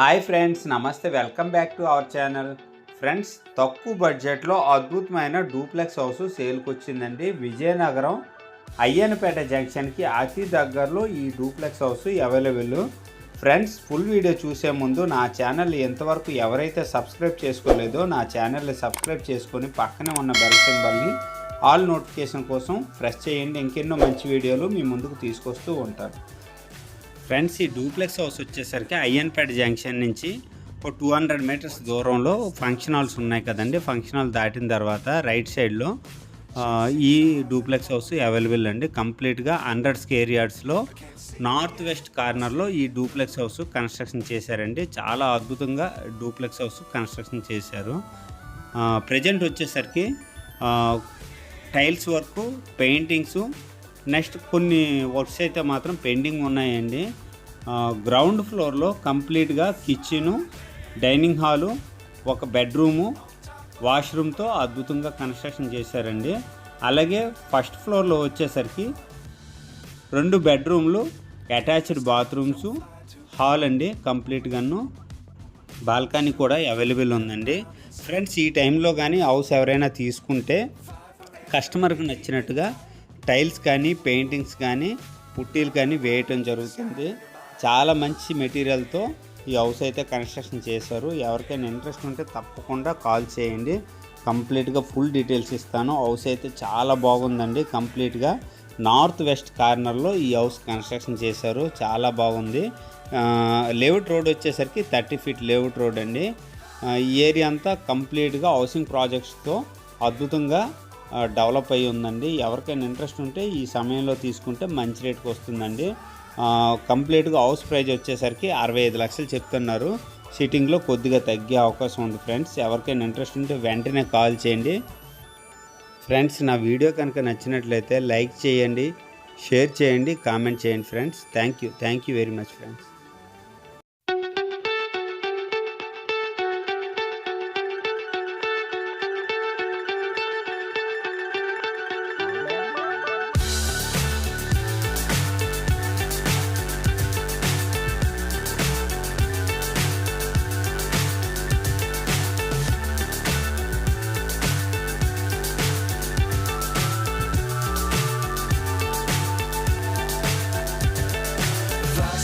Hi friends నమస్తే. Welcome back to our channel friends తక్కువ బడ్జెట్లో అద్భుతమైన డూప్లెక్స్ హౌస్ సేల్కి వచ్చిందండి విజయనగరం అయ్యనపేట జంక్షన్కి అతి దగ్గరలో ఈ duplex house available friends full video చూసే ముందు నా ఛానల్ ఎంతవరకు ఎవరైతే సబ్స్క్రైబ్ చేసుకోలేదో నా ఛానల్ని సబ్స్క్రైబ్ చేసుకొని పక్కనే ఉన్న బెల్ సింబల్ని ఆల్ నోటిఫికేషన్ కోసం ప్రెస్ చేయండి. ఇంకెన్నో మంచి వీడియోలు మీ ముందుకు తీసుకొస్తూ ఉంటాను. ఫ్రెండ్స్ ఈ డూప్లెక్స్ హౌస్ వచ్చేసరికి అయ్యన్పేట జంక్షన్ నుంచి ఒక టూ హండ్రెడ్ మీటర్స్ దూరంలో ఫంక్షన్ హాల్స్ ఉన్నాయి కదండి. ఫంక్షన్ హాల్ దాటిన తర్వాత రైట్ సైడ్లో ఈ డూప్లెక్స్ హౌస్ అవైలబుల్ అండి. కంప్లీట్గా హండ్రెడ్ స్కేర్ యార్డ్స్లో నార్త్ వెస్ట్ కార్నర్లో ఈ డూప్లెక్స్ హౌస్ కన్స్ట్రక్షన్ చేశారండి. చాలా అద్భుతంగా డూప్లెక్స్ హౌస్ కన్స్ట్రక్షన్ చేశారు. ప్రజెంట్ వచ్చేసరికి టైల్స్ వర్క్ పెయింటింగ్స్ నెక్స్ట్ కొన్ని వర్క్స్ అయితే మాత్రం పెండింగ్ ఉన్నాయండి. గ్రౌండ్ ఫ్లోర్లో కంప్లీట్గా కిచెను డైనింగ్ హాలు ఒక బెడ్రూము వాష్రూమ్తో అద్భుతంగా కన్స్ట్రక్షన్ చేశారండి. అలాగే ఫస్ట్ ఫ్లోర్లో వచ్చేసరికి రెండు బెడ్రూమ్లు అటాచ్డ్ బాత్రూమ్స్ హాల్ అండి కంప్లీట్గాను. బాల్కనీ కూడా అవైలబుల్ ఉందండి. ఫ్రెండ్స్ ఈ టైంలో కానీ హౌస్ ఎవరైనా తీసుకుంటే కస్టమర్కి నచ్చినట్టుగా టైల్స్ కానీ పెయింటింగ్స్ కానీ పుట్టీలు కానీ వేయటం జరుగుతుంది. చాలా మంచి మెటీరియల్తో ఈ హౌస్ అయితే కన్స్ట్రక్షన్ చేశారు. ఎవరికైనా ఇంట్రెస్ట్ ఉంటే తప్పకుండా కాల్ చేయండి. కంప్లీట్గా ఫుల్ డీటెయిల్స్ ఇస్తాను. హౌస్ అయితే చాలా బాగుందండి. కంప్లీట్గా నార్త్ వెస్ట్ కార్నర్లో ఈ హౌస్ కన్స్ట్రక్షన్ చేశారు. చాలా బాగుంది. లేఅవుట్ రోడ్ వచ్చేసరికి థర్టీ ఫీట్ లేఅవుట్ రోడ్ అండి. ఈ ఏరియా అంతా కంప్లీట్గా హౌసింగ్ ప్రాజెక్ట్స్తో అద్భుతంగా డెవలప్ అయ్యి ఉందండి. ఎవరికైనా ఇంట్రెస్ట్ ఉంటే ఈ సమయంలో తీసుకుంటే మంచి రేట్కి వస్తుందండి. కంప్లీట్గా హౌస్ ప్రైజ్ వచ్చేసరికి అరవై ఐదు లక్షలు చెప్తున్నారు. సిట్టింగ్లో కొద్దిగా తగ్గే అవకాశం ఉంది ఫ్రెండ్స్. ఎవరికైనా ఇంట్రెస్ట్ ఉంటే వెంటనే కాల్ చేయండి. ఫ్రెండ్స్ నా వీడియో కనుక నచ్చినట్లయితే లైక్ చేయండి షేర్ చేయండి కామెంట్ చేయండి friends. Thank you thank you very much friends.